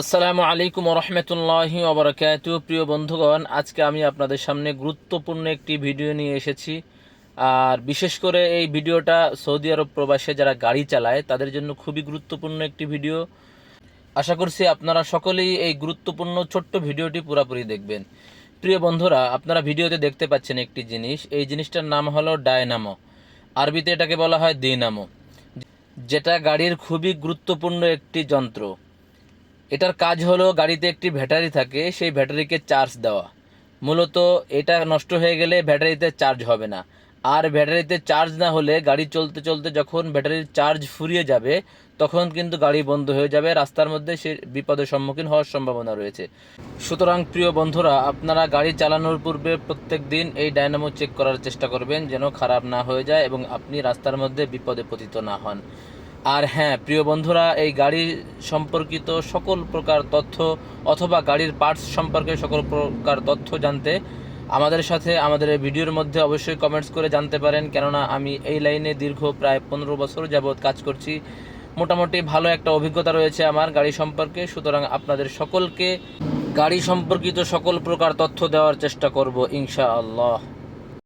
আসসালামু আলাইকুম রহমতুল্লাহি ওবরাকাত প্রিয় বন্ধুগণ, আজকে আমি আপনাদের সামনে গুরুত্বপূর্ণ একটি ভিডিও নিয়ে এসেছি। আর বিশেষ করে এই ভিডিওটা সৌদি আরব প্রবাসে যারা গাড়ি চালায়, তাদের জন্য খুবই গুরুত্বপূর্ণ একটি ভিডিও। আশা করছি আপনারা সকলেই এই গুরুত্বপূর্ণ ছোট্ট ভিডিওটি পুরোপুরি দেখবেন। প্রিয় বন্ধুরা, আপনারা ভিডিওতে দেখতে পাচ্ছেন একটি জিনিস। এই জিনিসটার নাম হলো ডায়নামো। আরবিতে এটাকে বলা হয় দিনামো। যেটা গাড়ির খুবই গুরুত্বপূর্ণ একটি যন্ত্র। এটার কাজ হলো গাড়িতে একটি ব্যাটারি থাকে, সেই ব্যাটারিকে চার্জ দেওয়া। মূলত এটা নষ্ট হয়ে গেলে ব্যাটারিতে চার্জ হবে না। আর ব্যাটারিতে চার্জ না হলে গাড়ি চলতে চলতে যখন ব্যাটারির চার্জ ফুরিয়ে যাবে, তখন কিন্তু গাড়ি বন্ধ হয়ে যাবে, রাস্তার মধ্যে সে বিপদের সম্মুখীন হওয়ার সম্ভাবনা রয়েছে। সুতরাং প্রিয় বন্ধুরা, আপনারা গাড়ি চালানোর পূর্বে প্রত্যেক দিন এই ডায়নামো চেক করার চেষ্টা করবেন, যেন খারাপ না হয়ে যায় এবং আপনি রাস্তার মধ্যে বিপদে পতিত না হন। আর হ্যাঁ প্রিয় বন্ধুরা, এই গাড়ি সম্পর্কিত সকল প্রকার তথ্য অথবা গাড়ির পার্টস সম্পর্কে সকল প্রকার তথ্য জানতে আমাদের সাথে আমাদের এই ভিডিওর মধ্যে অবশ্যই কমেন্টস করে জানতে পারেন। কেননা আমি এই লাইনে দীর্ঘ প্রায় পনেরো বছর যাবৎ কাজ করছি। মোটামুটি ভালো একটা অভিজ্ঞতা রয়েছে আমার গাড়ি সম্পর্কে। সুতরাং আপনাদের সকলকে গাড়ি সম্পর্কিত সকল প্রকার তথ্য দেওয়ার চেষ্টা করব ইনশা আল্লাহ